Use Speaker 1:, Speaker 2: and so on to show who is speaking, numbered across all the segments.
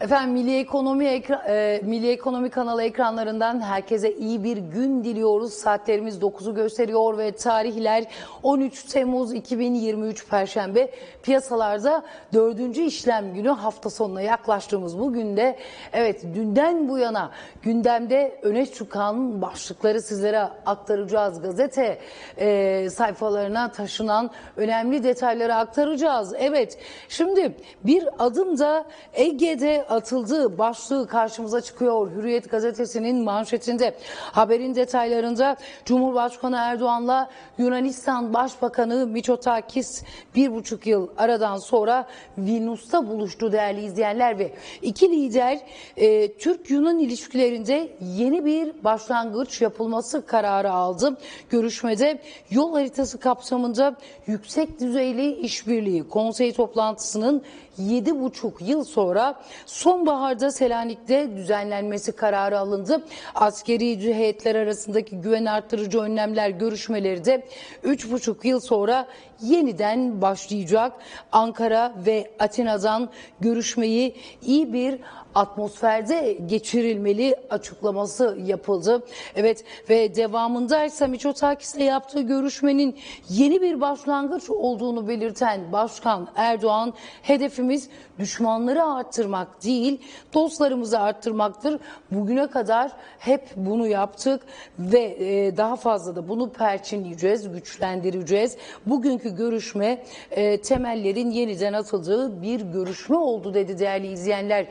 Speaker 1: Efendim Milli Ekonomi ekra- e, Milli Ekonomi kanalı ekranlarından herkese iyi bir gün diliyoruz. Saatlerimiz 9'u gösteriyor ve tarihler 13 Temmuz 2023 Perşembe. Piyasalarda dördüncü işlem günü hafta sonuna yaklaştığımız bu günde evet dünden bu yana gündemde öne çıkan başlıkları sizlere aktaracağız. Gazete e, sayfalarına taşınan önemli detayları aktaracağız. Evet şimdi bir adım da Ege'de atıldığı başlığı karşımıza çıkıyor. Hürriyet gazetesinin manşetinde. Haberin detaylarında Cumhurbaşkanı Erdoğan'la Yunanistan Başbakanı Mitsotakis bir buçuk yıl aradan sonra Vilnius'ta buluştu değerli izleyenler ve iki lider e, Türk-Yunan ilişkilerinde yeni bir başlangıç yapılması kararı aldı. Görüşmede yol haritası kapsamında yüksek düzeyli işbirliği konsey toplantısının 7,5 yıl sonra sonbaharda Selanik'te düzenlenmesi kararı alındı. Askeri heyetler arasındaki güven arttırıcı önlemler görüşmeleri de 3,5 yıl sonra yeniden başlayacak. Ankara ve Atina'dan görüşmeyi iyi bir atmosferde geçirilmeli açıklaması yapıldı. Evet ve devamında ise Mitsotakis'le yaptığı görüşmenin yeni bir başlangıç olduğunu belirten Başkan Erdoğan hedefimiz düşmanları arttırmak değil dostlarımızı arttırmaktır. Bugüne kadar hep bunu yaptık ve e, daha fazla da bunu perçinleyeceğiz, güçlendireceğiz. Bugünkü görüşme e, temellerin yeniden atıldığı bir görüşme oldu dedi değerli izleyenler.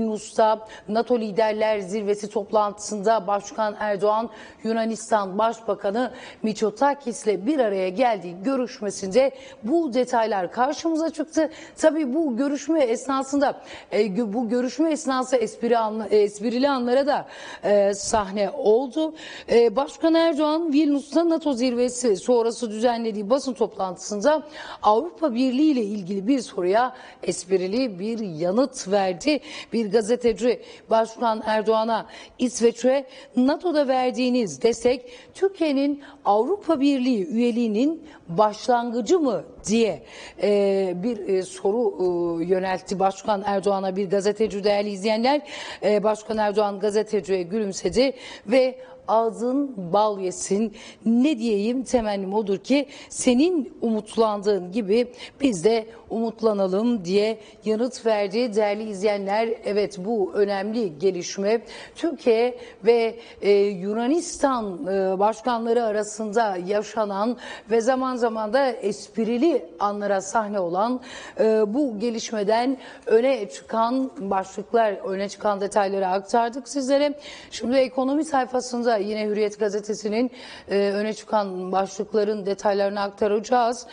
Speaker 1: Vilnius'ta NATO Liderler Zirvesi toplantısında Başkan Erdoğan Yunanistan Başbakanı Mitsotakis'le bir araya geldiği görüşmesinde bu detaylar karşımıza çıktı. Tabii bu görüşme esnasında e, bu görüşme esnası espri anla- e, esprili anlara da e, sahne oldu. E, Başkan Erdoğan Vilnius'ta NATO zirvesi sonrası düzenlediği basın toplantısında Avrupa Birliği ile ilgili bir soruya esprili bir yanıt verdi. Bir gazeteci Başkan Erdoğan'a İsveç'e NATO'da verdiğiniz destek Türkiye'nin Avrupa Birliği üyeliğinin başlangıcı mı diye e, bir e, soru e, yöneltti Başkan Erdoğan'a bir gazeteci değerli izleyenler. E, Başkan Erdoğan gazeteciye gülümsedi ve ağzın bal yesin. Ne diyeyim temennim odur ki senin umutlandığın gibi biz de umutlanalım diye yanıt verdi. Değerli izleyenler evet bu önemli gelişme Türkiye ve e, Yunanistan e, başkanları arasında yaşanan ve zaman zaman da esprili anlara sahne olan e, bu gelişmeden öne çıkan başlıklar, öne çıkan detayları aktardık sizlere. Şimdi ekonomi sayfasında yine Hürriyet gazetesinin e, öne çıkan başlıkların detaylarını aktaracağız.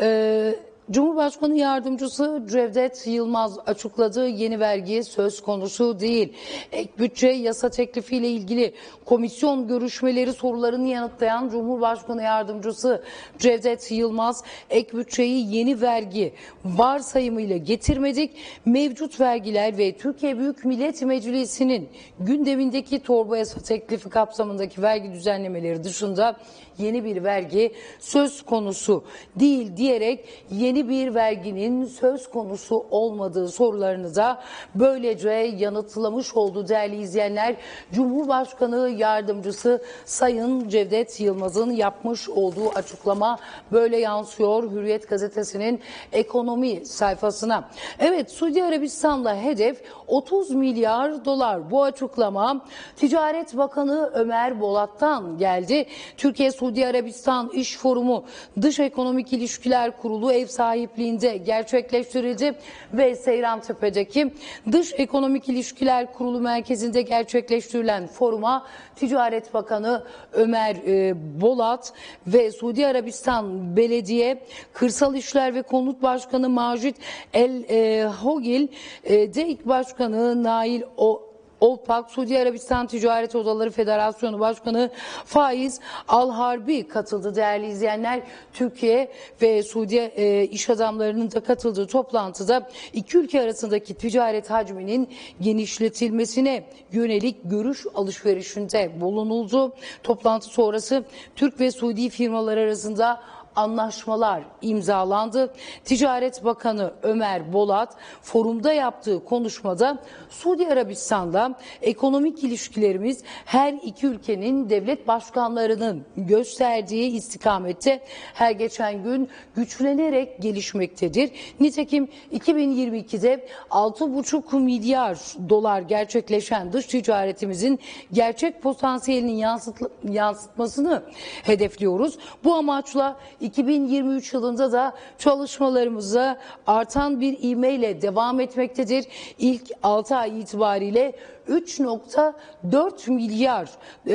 Speaker 1: E, Cumhurbaşkanı Yardımcısı Cevdet Yılmaz açıkladığı yeni vergi söz konusu değil. Ek bütçe yasa teklifiyle ilgili komisyon görüşmeleri sorularını yanıtlayan Cumhurbaşkanı Yardımcısı Cevdet Yılmaz ek bütçeyi yeni vergi varsayımıyla getirmedik. Mevcut vergiler ve Türkiye Büyük Millet Meclisi'nin gündemindeki torba yasa teklifi kapsamındaki vergi düzenlemeleri dışında yeni bir vergi söz konusu değil diyerek yeni bir verginin söz konusu olmadığı sorularını da böylece yanıtlamış oldu değerli izleyenler. Cumhurbaşkanı Yardımcısı Sayın Cevdet Yılmaz'ın yapmış olduğu açıklama böyle yansıyor Hürriyet Gazetesi'nin ekonomi sayfasına. Evet Suudi Arabistan'la hedef 30 milyar dolar bu açıklama Ticaret Bakanı Ömer Bolat'tan geldi. Türkiye Suudi Arabistan İş Forumu Dış Ekonomik İlişkiler Kurulu ev sahipliğinde gerçekleştirildi ve Seyrantepe'deki Dış Ekonomik İlişkiler Kurulu merkezinde gerçekleştirilen foruma Ticaret Bakanı Ömer e, Bolat ve Suudi Arabistan Belediye Kırsal İşler ve Konut Başkanı Macit El e, Hogil, e, DEİK Başkanı Nail O Olpak, Suudi Arabistan Ticaret Odaları Federasyonu Başkanı Faiz Al-Harbi katıldı değerli izleyenler. Türkiye ve Suudi e, iş adamlarının da katıldığı toplantıda iki ülke arasındaki ticaret hacminin genişletilmesine yönelik görüş alışverişinde bulunuldu. Toplantı sonrası Türk ve Suudi firmalar arasında anlaşmalar imzalandı. Ticaret Bakanı Ömer Bolat forumda yaptığı konuşmada Suudi Arabistan'da ekonomik ilişkilerimiz her iki ülkenin devlet başkanlarının gösterdiği istikamette her geçen gün güçlenerek gelişmektedir. Nitekim 2022'de 6,5 milyar dolar gerçekleşen dış ticaretimizin gerçek potansiyelinin yansıt- yansıtmasını hedefliyoruz. Bu amaçla 2023 yılında da çalışmalarımıza artan bir ivmeyle devam etmektedir. İlk 6 ay itibariyle 3.4 milyar e,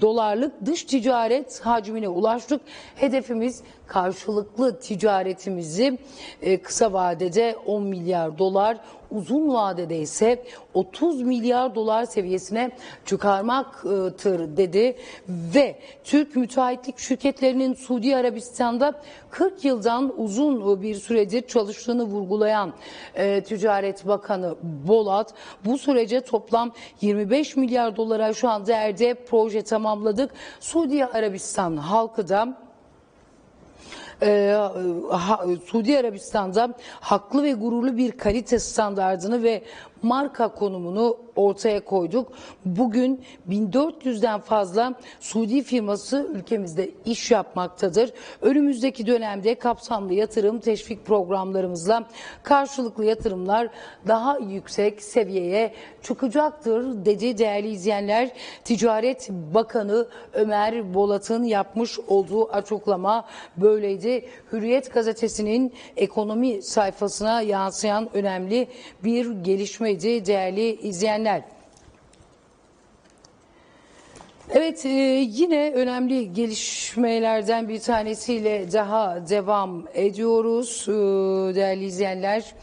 Speaker 1: dolarlık dış ticaret hacmine ulaştık. Hedefimiz karşılıklı ticaretimizi e, kısa vadede 10 milyar dolar, uzun vadede ise 30 milyar dolar seviyesine çıkarmaktır dedi ve Türk müteahhitlik şirketlerinin Suudi Arabistan'da 40 yıldan uzun bir süredir çalıştığını vurgulayan e, Ticaret Bakanı Bolat bu sürece toplam 25 milyar dolara şu an değerde proje tamamladık. Suudi Arabistan halkı da e, ha- Suudi Arabistan'da haklı ve gururlu bir kalite standardını ve marka konumunu ortaya koyduk. Bugün 1400'den fazla Suudi firması ülkemizde iş yapmaktadır. Önümüzdeki dönemde kapsamlı yatırım teşvik programlarımızla karşılıklı yatırımlar daha yüksek seviyeye çıkacaktır dedi değerli izleyenler. Ticaret Bakanı Ömer Bolat'ın yapmış olduğu açıklama böyleydi. Hürriyet gazetesinin ekonomi sayfasına yansıyan önemli bir gelişmeydi değerli izleyenler. popular. Evet e, yine önemli gelişmelerden bir tanesiyle daha devam ediyoruz e, değerli izleyenler.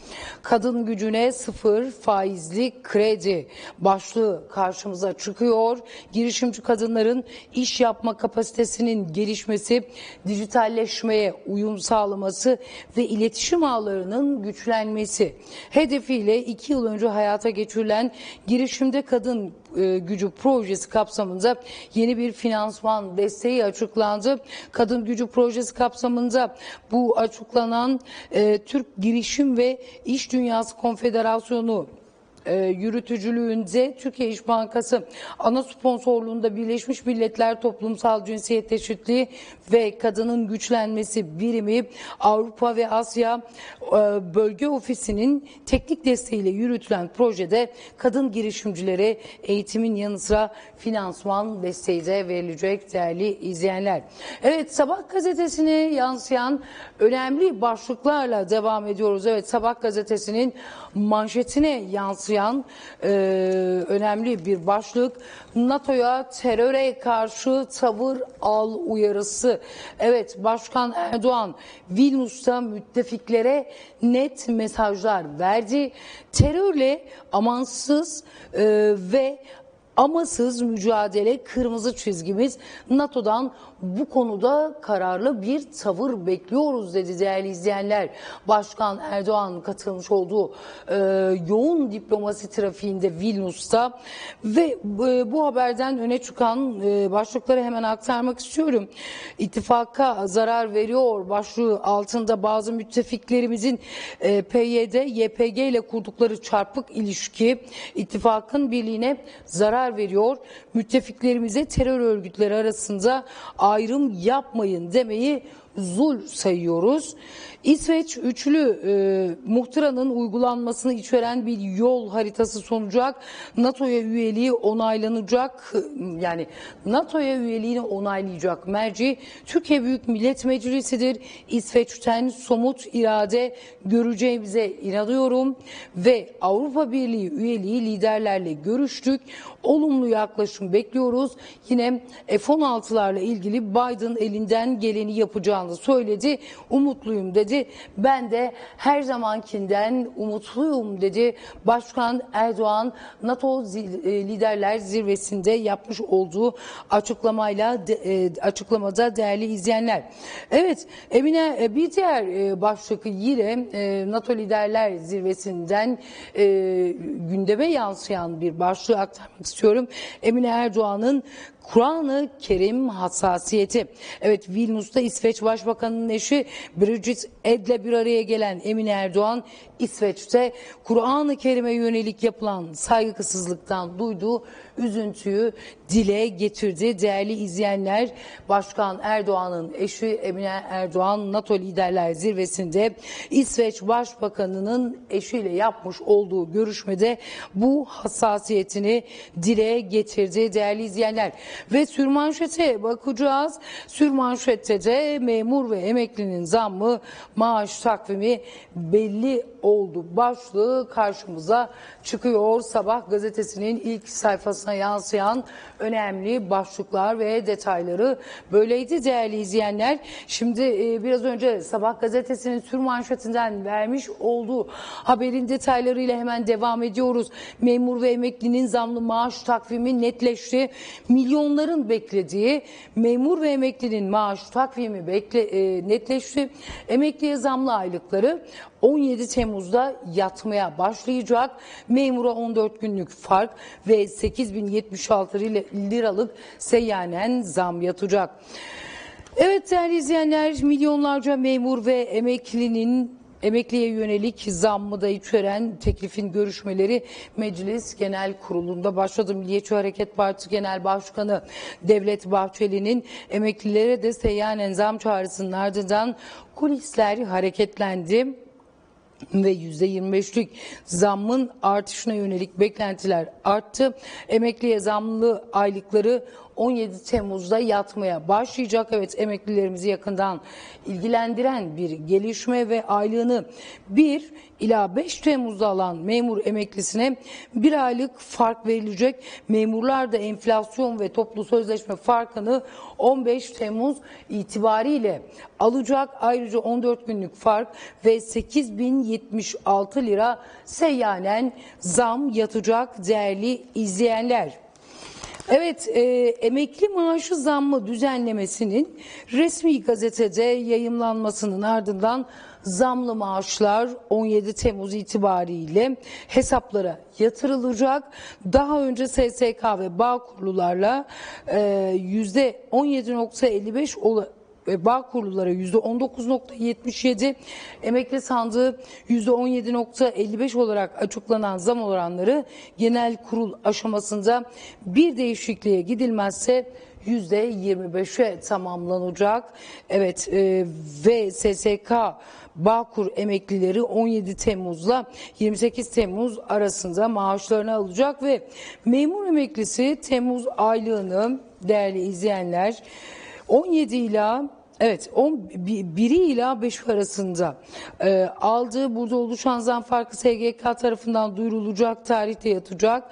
Speaker 1: Kadın gücüne sıfır faizli kredi başlığı karşımıza çıkıyor. Girişimci kadınların iş yapma kapasitesinin gelişmesi, dijitalleşmeye uyum sağlaması ve iletişim ağlarının güçlenmesi hedefiyle iki yıl önce hayata geçirilen girişimde kadın e, gücü projesi kapsamında yeni bir finansman desteği açıklandı. Kadın gücü projesi kapsamında bu açıklanan e, Türk Girişim ve İş Dünyası Konfederasyonu e, yürütücülüğünde Türkiye İş Bankası ana sponsorluğunda Birleşmiş Milletler Toplumsal Cinsiyet Eşitliği ve Kadının Güçlenmesi Birimi Avrupa ve Asya e, Bölge Ofisi'nin teknik desteğiyle yürütülen projede kadın girişimcilere eğitimin yanı sıra finansman desteği de verilecek değerli izleyenler. Evet Sabah gazetesine yansıyan önemli başlıklarla devam ediyoruz. Evet Sabah gazetesinin manşetine yansıyan e, önemli bir başlık NATO'ya teröre karşı tavır al uyarısı. Evet Başkan Erdoğan Vilnius'ta müttefiklere net mesajlar verdi. Terörle amansız e, ve amasız mücadele kırmızı çizgimiz. NATO'dan bu konuda kararlı bir tavır bekliyoruz dedi değerli izleyenler. Başkan Erdoğan katılmış olduğu e, yoğun diplomasi trafiğinde Vilnius'ta ve e, bu haberden öne çıkan e, başlıkları hemen aktarmak istiyorum. İttifaka zarar veriyor başlığı altında bazı müttefiklerimizin e, PYD, YPG ile kurdukları çarpık ilişki ittifakın birliğine zarar veriyor. Müttefiklerimize terör örgütleri arasında ayrım yapmayın demeyi zul sayıyoruz. İsveç üçlü e, muhtıranın uygulanmasını içeren bir yol haritası sunacak. NATO'ya üyeliği onaylanacak. Yani NATO'ya üyeliğini onaylayacak merci Türkiye Büyük Millet Meclisi'dir. İsveç'ten somut irade göreceğimize inanıyorum ve Avrupa Birliği üyeliği liderlerle görüştük. Olumlu yaklaşım bekliyoruz. Yine F-16'larla ilgili Biden elinden geleni yapacağını söyledi. Umutluyum dedi. Ben de her zamankinden umutluyum dedi. Başkan Erdoğan NATO e, liderler zirvesinde yapmış olduğu açıklamayla e, açıklamada değerli izleyenler. Evet Emine e, bir diğer başlık yine NATO liderler zirvesinden gündeme yansıyan bir başlığı aktarmak istiyorum. Emine Erdoğan'ın Kur'an-ı Kerim hassasiyeti. Evet Vilnius'ta İsveç Baş Başbakan'ın eşi Bridget Ed'le bir araya gelen Emine Erdoğan İsveç'te Kur'an-ı Kerim'e yönelik yapılan saygısızlıktan duyduğu üzüntüyü dile getirdi. Değerli izleyenler Başkan Erdoğan'ın eşi Emine Erdoğan NATO Liderler Zirvesi'nde İsveç Başbakanı'nın eşiyle yapmış olduğu görüşmede bu hassasiyetini dile getirdi değerli izleyenler. Ve sürmanşete bakacağız. Sürmanşette de memur ve emeklinin zammı maaş takvimi belli oldu. Başlığı karşımıza çıkıyor. Sabah gazetesinin ilk sayfasına yansıyan önemli başlıklar ve detayları böyleydi değerli izleyenler. Şimdi e, biraz önce Sabah gazetesinin sürmanşetinden vermiş olduğu haberin detaylarıyla hemen devam ediyoruz. Memur ve emeklinin zamlı maaş takvimi netleşti. Milyonların beklediği memur ve emeklinin maaş takvimi bekle, e, netleşti. Emekliye zamlı aylıkları 17 Temmuz'da yatmaya başlayacak. Memura 14 günlük fark ve 8076 liralık seyyanen zam yatacak. Evet değerli izleyenler milyonlarca memur ve emeklinin Emekliye yönelik zammı da içeren teklifin görüşmeleri Meclis Genel Kurulu'nda başladı. Milliyetçi Hareket Partisi Genel Başkanı Devlet Bahçeli'nin emeklilere de seyyanen zam çağrısının ardından kulisler hareketlendi ve %25'lik zammın artışına yönelik beklentiler arttı. Emekliye zamlı aylıkları 17 Temmuz'da yatmaya başlayacak. Evet emeklilerimizi yakından ilgilendiren bir gelişme ve aylığını 1 ila 5 Temmuz'da alan memur emeklisine bir aylık fark verilecek. Memurlar da enflasyon ve toplu sözleşme farkını 15 Temmuz itibariyle alacak. Ayrıca 14 günlük fark ve 8076 lira seyyanen zam yatacak değerli izleyenler. Evet, e, emekli maaşı zammı düzenlemesinin resmi gazetede yayımlanmasının ardından zamlı maaşlar 17 Temmuz itibariyle hesaplara yatırılacak. Daha önce SSK ve bağ kurulularla e, %17.55 ola- ve bağ kurullara %19.77, emekli sandığı %17.55 olarak açıklanan zam oranları genel kurul aşamasında bir değişikliğe gidilmezse %25'e tamamlanacak. Evet e, ve SSK Bağkur emeklileri 17 Temmuz'la 28 Temmuz arasında maaşlarını alacak ve memur emeklisi Temmuz aylığını değerli izleyenler 17 ila Evet 10 biri ila 5 arasında e, aldığı burada oluşan zam farkı SGK tarafından duyurulacak tarihte yatacak.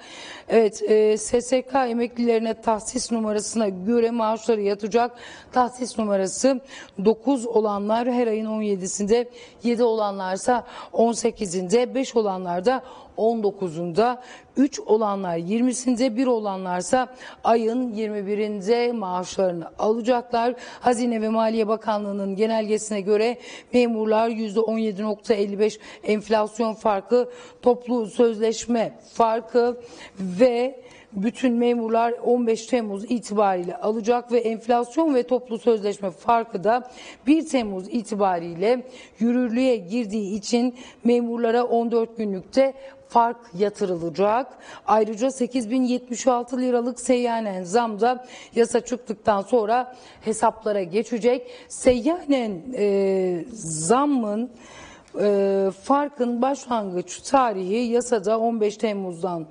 Speaker 1: Evet e, SSK emeklilerine tahsis numarasına göre maaşları yatacak. Tahsis numarası 9 olanlar her ayın 17'sinde 7 olanlarsa 18'inde 5 olanlar da 19'unda 3 olanlar 20'sinde 1 olanlarsa ayın 21'inde maaşlarını alacaklar. Hazine ve Maliye Bakanlığı'nın genelgesine göre memurlar %17.55 enflasyon farkı, toplu sözleşme farkı ve bütün memurlar 15 Temmuz itibariyle alacak ve enflasyon ve toplu sözleşme farkı da 1 Temmuz itibariyle yürürlüğe girdiği için memurlara 14 günlükte fark yatırılacak. Ayrıca 8076 liralık seyyanen zam da yasa çıktıktan sonra hesaplara geçecek. Seyyanen e, zammın e, farkın başlangıç tarihi yasada 15 Temmuz'dan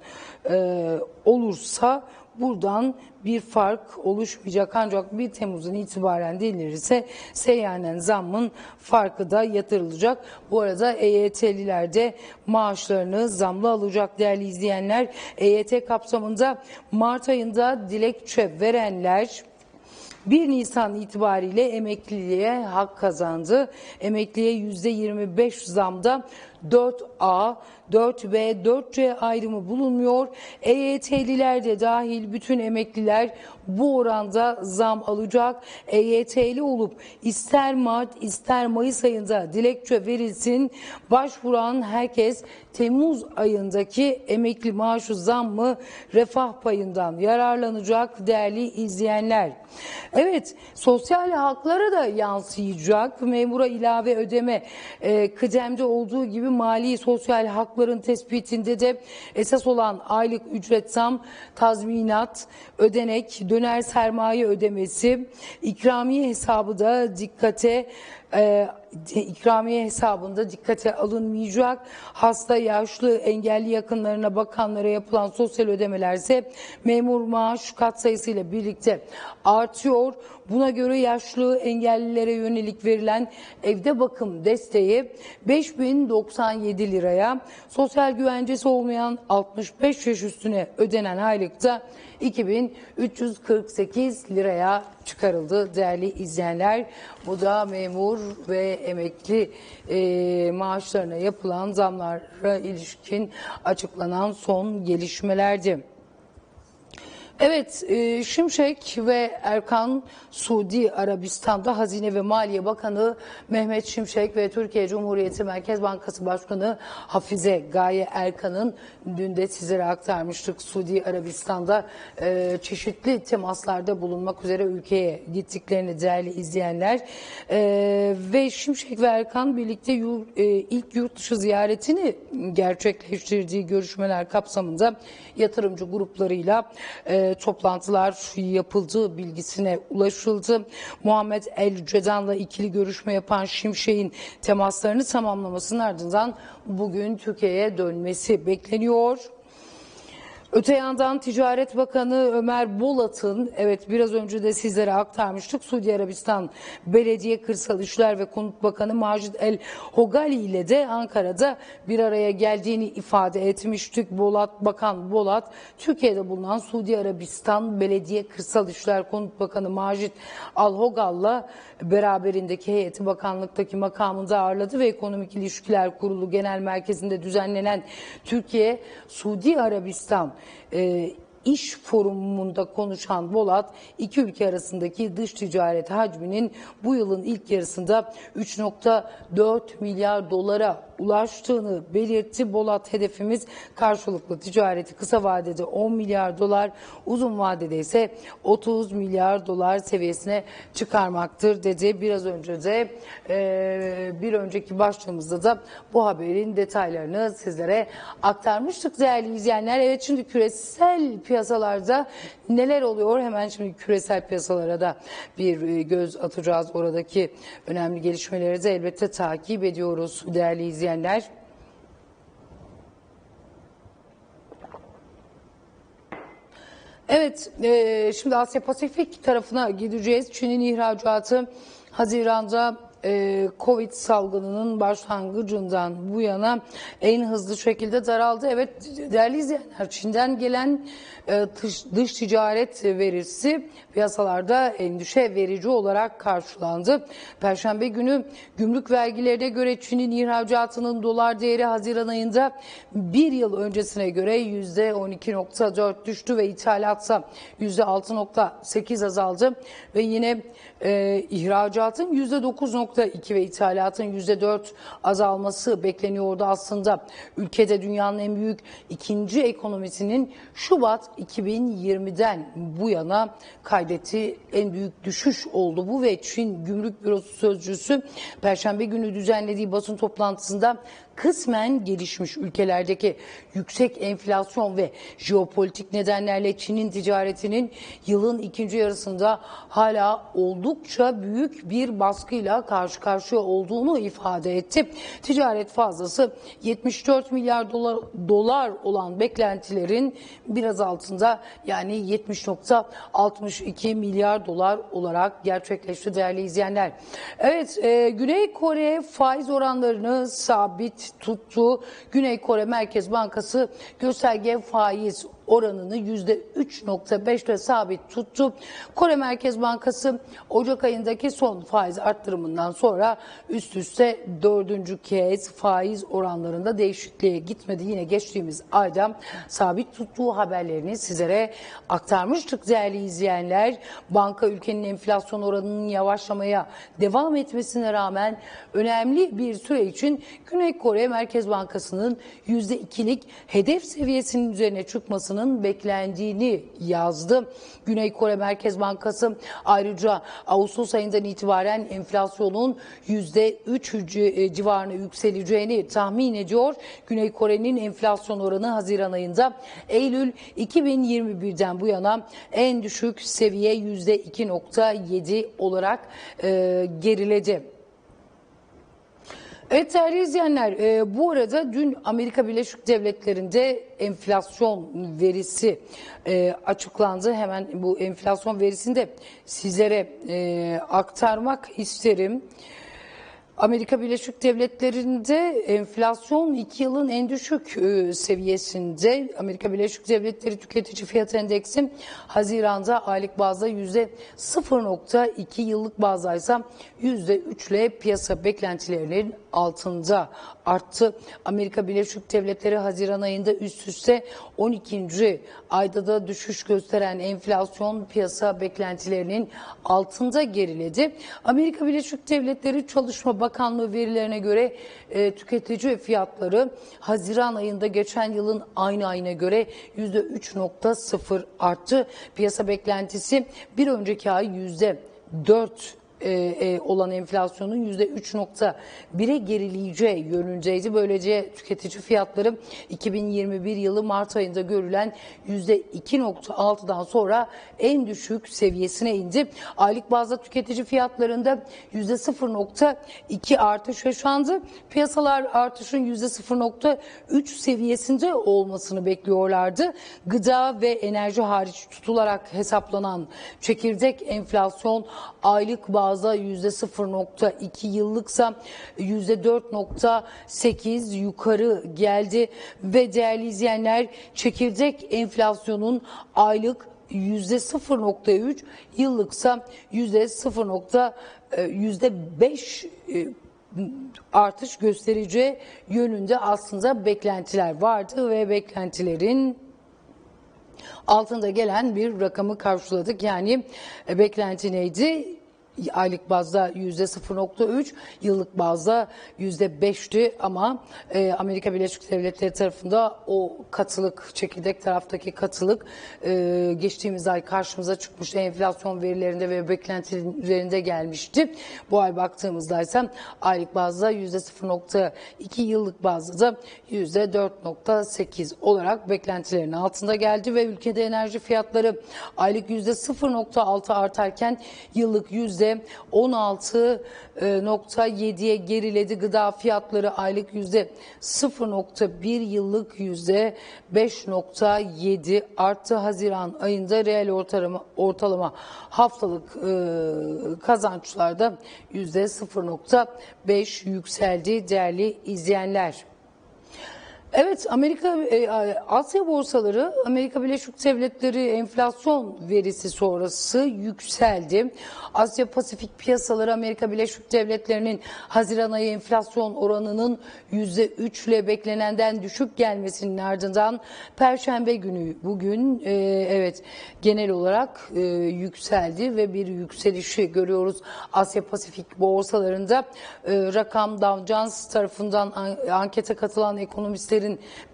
Speaker 1: e, olursa buradan bir fark oluşmayacak ancak 1 Temmuz'un itibaren denilirse seyyanen zammın farkı da yatırılacak. Bu arada EYT'liler de maaşlarını zamlı alacak değerli izleyenler. EYT kapsamında Mart ayında dilekçe verenler 1 Nisan itibariyle emekliliğe hak kazandı. Emekliye %25 zamda 4A, 4B, 4C ayrımı bulunmuyor. EYT'liler de dahil bütün emekliler bu oranda zam alacak. EYT'li olup ister Mart ister Mayıs ayında dilekçe verilsin. Başvuran herkes Temmuz ayındaki emekli maaşı zammı refah payından yararlanacak değerli izleyenler. Evet sosyal haklara da yansıyacak memura ilave ödeme e, kıdemde olduğu gibi mali sosyal hakların tespitinde de esas olan aylık ücret zam, tazminat, ödenek, döner sermaye ödemesi, ikramiye hesabı da dikkate e, ikramiye hesabında dikkate alınmayacak. Hasta, yaşlı, engelli yakınlarına bakanlara yapılan sosyal ödemeler ise memur maaş kat sayısıyla birlikte artıyor. Buna göre yaşlı engellilere yönelik verilen evde bakım desteği 5097 liraya, sosyal güvencesi olmayan 65 yaş üstüne ödenen aylıkta 2348 liraya çıkarıldı değerli izleyenler. Bu da memur ve emekli e, maaşlarına yapılan zamlara ilişkin açıklanan son gelişmelerdi. Evet, e, Şimşek ve Erkan Suudi Arabistan'da Hazine ve Maliye Bakanı Mehmet Şimşek ve Türkiye Cumhuriyeti Merkez Bankası Başkanı Hafize Gaye Erkan'ın dün de sizlere aktarmıştık. Suudi Arabistan'da e, çeşitli temaslarda bulunmak üzere ülkeye gittiklerini değerli izleyenler E, ve Şimşek ve Erkan birlikte ilk yurt dışı ziyaretini gerçekleştirdiği görüşmeler kapsamında yatırımcı gruplarıyla e, toplantılar yapıldığı bilgisine ulaşıldı. Muhammed El Cedan'la ikili görüşme yapan Şimşek'in temaslarını tamamlamasının ardından bugün Türkiye'ye dönmesi bekleniyor. Öte yandan Ticaret Bakanı Ömer Bolat'ın evet biraz önce de sizlere aktarmıştık. Suudi Arabistan Belediye Kırsal İşler ve Konut Bakanı Macit El Hogali ile de Ankara'da bir araya geldiğini ifade etmiştik. Bolat Bakan Bolat Türkiye'de bulunan Suudi Arabistan Belediye Kırsal İşler Konut Bakanı Macit Al Hogal'la beraberindeki heyeti bakanlıktaki makamında ağırladı ve Ekonomik İlişkiler Kurulu Genel Merkezi'nde düzenlenen Türkiye Suudi Arabistan 呃 iş forumunda konuşan Bolat, iki ülke arasındaki dış ticaret hacminin bu yılın ilk yarısında 3.4 milyar dolara ulaştığını belirtti. Bolat hedefimiz karşılıklı ticareti kısa vadede 10 milyar dolar, uzun vadede ise 30 milyar dolar seviyesine çıkarmaktır dedi. Biraz önce de e, bir önceki başlığımızda da bu haberin detaylarını sizlere aktarmıştık değerli izleyenler. Evet şimdi küresel piyasalarda neler oluyor? Hemen şimdi küresel piyasalara da bir e, göz atacağız. Oradaki önemli gelişmeleri de elbette takip ediyoruz değerli izleyenler. Evet, e, şimdi Asya Pasifik tarafına gideceğiz. Çin'in ihracatı Haziran'da e, Covid salgınının başlangıcından bu yana en hızlı şekilde daraldı. Evet değerli izleyenler Çin'den gelen e, dış, dış ticaret verisi piyasalarda endişe verici olarak karşılandı. Perşembe günü gümrük vergilerine göre Çin'in ihracatının dolar değeri Haziran ayında bir yıl öncesine göre %12.4 düştü ve ithalatsa %6.8 azaldı ve yine e, ihracatın %9.2 ve ithalatın %4 azalması bekleniyordu aslında. Ülkede dünyanın en büyük ikinci ekonomisinin Şubat 2020'den bu yana kaydettiği en büyük düşüş oldu bu ve Çin Gümrük Bürosu Sözcüsü Perşembe günü düzenlediği basın toplantısında kısmen gelişmiş ülkelerdeki yüksek enflasyon ve jeopolitik nedenlerle Çin'in ticaretinin yılın ikinci yarısında hala oldukça büyük bir baskıyla karşı karşıya olduğunu ifade etti. Ticaret fazlası 74 milyar dolar, dolar olan beklentilerin biraz altında yani 70.62 milyar dolar olarak gerçekleşti değerli izleyenler. Evet e, Güney Kore faiz oranlarını sabit tuttu. Güney Kore Merkez Bankası gösterge faiz oranını %3.5'te sabit tuttu. Kore Merkez Bankası Ocak ayındaki son faiz arttırımından sonra üst üste dördüncü kez faiz oranlarında değişikliğe gitmedi. Yine geçtiğimiz ayda sabit tuttuğu haberlerini sizlere aktarmıştık değerli izleyenler. Banka ülkenin enflasyon oranının yavaşlamaya devam etmesine rağmen önemli bir süre için Güney Kore Merkez Bankası'nın %2'lik hedef seviyesinin üzerine çıkmasının beklendiğini yazdı. Güney Kore Merkez Bankası ayrıca Ağustos ayından itibaren enflasyonun %3 civarına yükseleceğini tahmin ediyor. Güney Kore'nin enflasyon oranı Haziran ayında Eylül 2021'den bu yana en düşük seviye %2.7 olarak e, geriledi. Evet değerli izleyenler e, bu arada dün Amerika Birleşik Devletleri'nde enflasyon verisi e, açıklandı. Hemen bu enflasyon verisini de sizlere e, aktarmak isterim. Amerika Birleşik Devletleri'nde enflasyon 2 yılın en düşük e, seviyesinde. Amerika Birleşik Devletleri Tüketici Fiyat Endeksi Haziran'da aylık bazda %0.2 yıllık bazda ise %3 ile piyasa beklentilerinin altında arttı. Amerika Birleşik Devletleri Haziran ayında üst üste 12. ayda da düşüş gösteren enflasyon piyasa beklentilerinin altında geriledi. Amerika Birleşik Devletleri Çalışma Bakanlığı verilerine göre e, tüketici fiyatları Haziran ayında geçen yılın aynı ayına göre %3.0 arttı. Piyasa beklentisi bir önceki ay %4 e, e, olan enflasyonun %3.1'e gerileyeceği yönündeydi. Böylece tüketici fiyatları 2021 yılı Mart ayında görülen %2.6'dan sonra en düşük seviyesine indi. Aylık bazda tüketici fiyatlarında %0.2 artış yaşandı. Piyasalar artışın %0.3 seviyesinde olmasını bekliyorlardı. Gıda ve enerji hariç tutularak hesaplanan çekirdek enflasyon aylık bazda %0.2 yıllıksa %4.8 yukarı geldi ve değerli izleyenler çekirdek enflasyonun aylık %0.3 yıllıksa %0. %5 e, artış göstereceği yönünde aslında beklentiler vardı ve beklentilerin altında gelen bir rakamı karşıladık. Yani e, beklenti neydi? Aylık bazda yüzde 0.3, yıllık bazda yüzde 5'ti ama e, Amerika Birleşik Devletleri tarafında o katılık, çekirdek taraftaki katılık e, geçtiğimiz ay karşımıza çıkmıştı. Enflasyon verilerinde ve beklentilerinde gelmişti. Bu ay baktığımızda ise aylık bazda yüzde 0.2, yıllık bazda da yüzde 4.8 olarak beklentilerin altında geldi ve ülkede enerji fiyatları aylık yüzde 0.6 artarken yıllık yüzde 16.7'ye geriledi. Gıda fiyatları aylık yüzde 0.1 yıllık yüzde 5.7 arttı. Haziran ayında reel ortalama, ortalama haftalık e, kazançlarda yüzde 0.5 yükseldi değerli izleyenler. Evet Amerika e, Asya borsaları Amerika Birleşik Devletleri enflasyon verisi sonrası yükseldi. Asya Pasifik piyasaları Amerika Birleşik Devletleri'nin Haziran ayı enflasyon oranının %3 ile beklenenden düşük gelmesinin ardından Perşembe günü bugün e, evet genel olarak e, yükseldi ve bir yükselişi görüyoruz Asya Pasifik borsalarında. E, rakam Dow Jones tarafından an, ankete katılan ekonomistlerin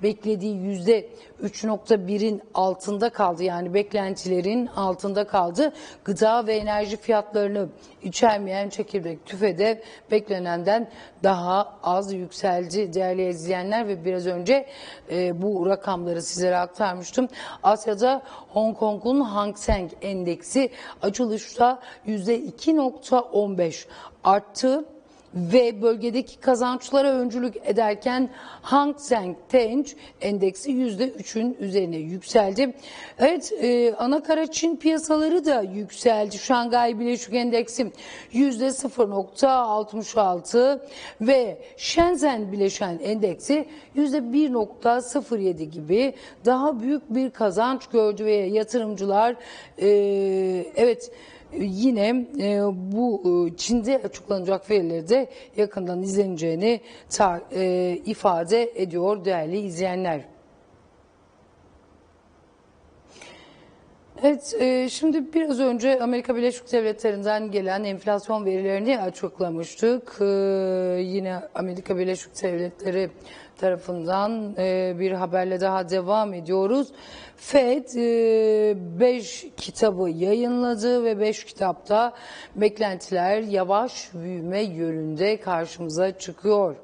Speaker 1: beklediği yüzde 3.1'in altında kaldı. Yani beklentilerin altında kaldı. Gıda ve enerji fiyatlarını içermeyen çekirdek tüfede beklenenden daha az yükseldi değerli izleyenler ve biraz önce e, bu rakamları sizlere aktarmıştım. Asya'da Hong Kong'un Hang Seng endeksi açılışta %2.15 arttı ve bölgedeki kazançlara öncülük ederken Hang Seng Teng endeksi %3'ün üzerine yükseldi. Evet e, ana kara Çin piyasaları da yükseldi. Şangay Bileşik Endeksi %0.66 ve Shenzhen Bileşen Endeksi %1.07 gibi daha büyük bir kazanç gördü ve yatırımcılar e, evet yine e, bu e, Çin'de açıklanacak verileri de yakından izleneceğini ta- e, ifade ediyor değerli izleyenler. Evet, e, şimdi biraz önce Amerika Birleşik Devletleri'nden gelen enflasyon verilerini açıklamıştık. E, yine Amerika Birleşik Devletleri tarafından e, bir haberle daha devam ediyoruz. FED 5 kitabı yayınladı ve 5 kitapta beklentiler yavaş büyüme yönünde karşımıza çıkıyor.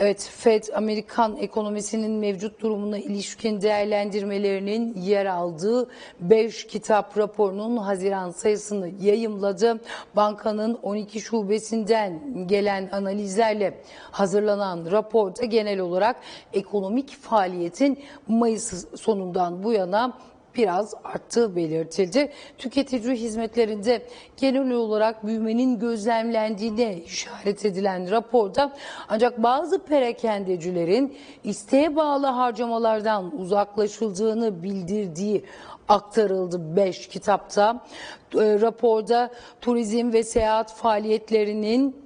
Speaker 1: Evet, FED Amerikan ekonomisinin mevcut durumuna ilişkin değerlendirmelerinin yer aldığı 5 kitap raporunun Haziran sayısını yayımladı. Bankanın 12 şubesinden gelen analizlerle hazırlanan raporda genel olarak ekonomik faaliyetin Mayıs sonundan bu yana biraz arttığı belirtildi. Tüketici hizmetlerinde genel olarak büyümenin gözlemlendiğine işaret edilen raporda ancak bazı perakendecilerin isteğe bağlı harcamalardan uzaklaşıldığını bildirdiği aktarıldı 5 kitapta. E, raporda turizm ve seyahat faaliyetlerinin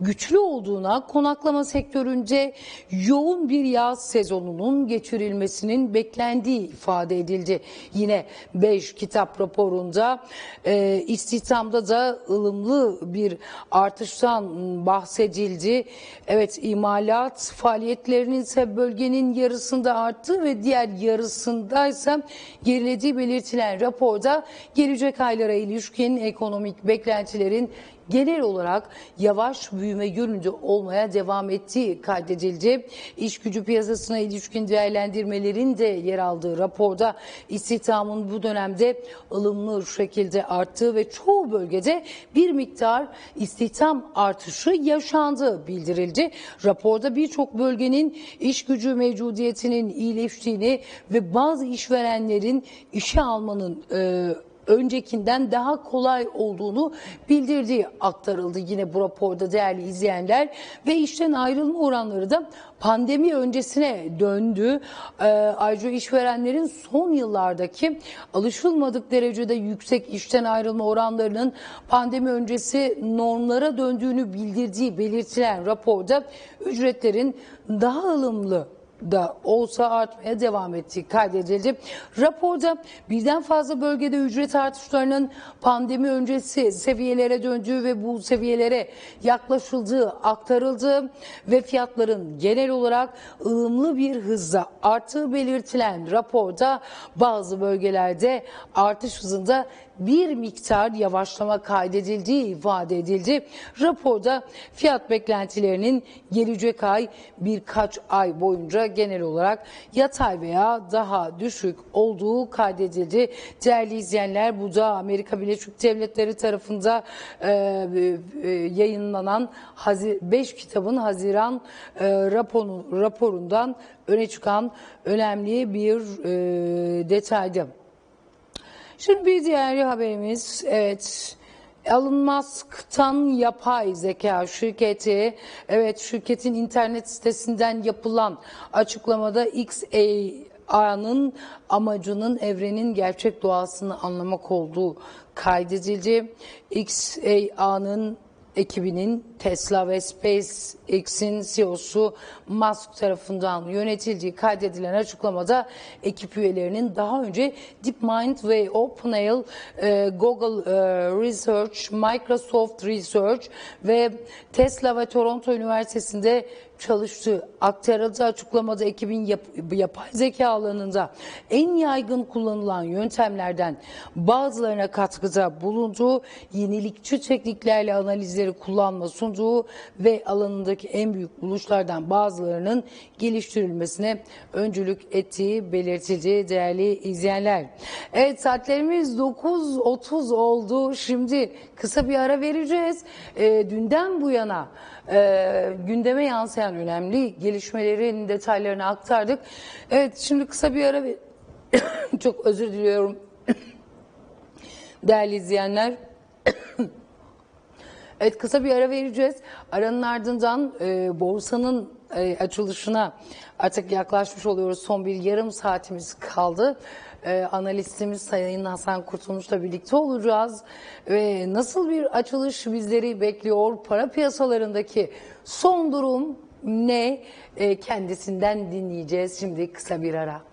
Speaker 1: güçlü olduğuna, konaklama sektörünce yoğun bir yaz sezonunun geçirilmesinin beklendiği ifade edildi. Yine 5 kitap raporunda e, istihdamda da ılımlı bir artıştan bahsedildi. Evet imalat faaliyetlerinin ise bölgenin yarısında arttı ve diğer yarısındaysa gerilediği belirtilen raporda gelecek aylara ilişkin ekonomik beklentilerin genel olarak yavaş büyüme yönünde olmaya devam ettiği kaydedildi. İş gücü piyasasına ilişkin değerlendirmelerin de yer aldığı raporda istihdamın bu dönemde ılımlı şekilde arttığı ve çoğu bölgede bir miktar istihdam artışı yaşandığı bildirildi. Raporda birçok bölgenin iş gücü mevcudiyetinin iyileştiğini ve bazı işverenlerin işe almanın e, öncekinden daha kolay olduğunu bildirdiği aktarıldı yine bu raporda değerli izleyenler ve işten ayrılma oranları da pandemi öncesine döndü. Ee, ayrıca işverenlerin son yıllardaki alışılmadık derecede yüksek işten ayrılma oranlarının pandemi öncesi normlara döndüğünü bildirdiği belirtilen raporda ücretlerin daha ılımlı da olsa artmaya devam ettiği kaydedildi. Raporda birden fazla bölgede ücret artışlarının pandemi öncesi seviyelere döndüğü ve bu seviyelere yaklaşıldığı aktarıldı ve fiyatların genel olarak ılımlı bir hızla arttığı belirtilen raporda bazı bölgelerde artış hızında bir miktar yavaşlama kaydedildiği ifade edildi. Raporda fiyat beklentilerinin gelecek ay birkaç ay boyunca genel olarak yatay veya daha düşük olduğu kaydedildi. Değerli izleyenler bu da Amerika Birleşik Devletleri tarafında e, e, yayınlanan 5 kitabın Haziran e, raporun, raporundan öne çıkan önemli bir e, detaydı. Şimdi bir diğer haberimiz evet Elon Musk'tan yapay zeka şirketi, evet şirketin internet sitesinden yapılan açıklamada XAI'nın amacının evrenin gerçek doğasını anlamak olduğu kaydedildi. XAI'nın ekibinin Tesla ve SpaceX'in CEO'su Musk tarafından yönetildiği kaydedilen açıklamada ekip üyelerinin daha önce DeepMind ve OpenAI, e, Google e, Research, Microsoft Research ve Tesla ve Toronto Üniversitesi'nde çalıştığı aktarıldığı açıklamada ekibin yap- yapay zeka alanında en yaygın kullanılan yöntemlerden bazılarına katkıda bulunduğu, yenilikçi tekniklerle analizleri kullanma sunduğu ve alanındaki en büyük buluşlardan bazılarının geliştirilmesine öncülük ettiği belirtildi değerli izleyenler. Evet saatlerimiz 9.30 oldu. Şimdi kısa bir ara vereceğiz. Ee, dünden bu yana e, gündeme yansıyan önemli gelişmelerin detaylarını aktardık. Evet şimdi kısa bir ara çok özür diliyorum değerli izleyenler. Evet kısa bir ara vereceğiz. Aranın ardından e, borsanın e, açılışına artık yaklaşmış oluyoruz. Son bir yarım saatimiz kaldı. E, analistimiz Sayın Hasan Kurtulmuş'la birlikte olacağız. Ve nasıl bir açılış bizleri bekliyor? Para piyasalarındaki son durum ne? E, kendisinden dinleyeceğiz. Şimdi kısa bir ara.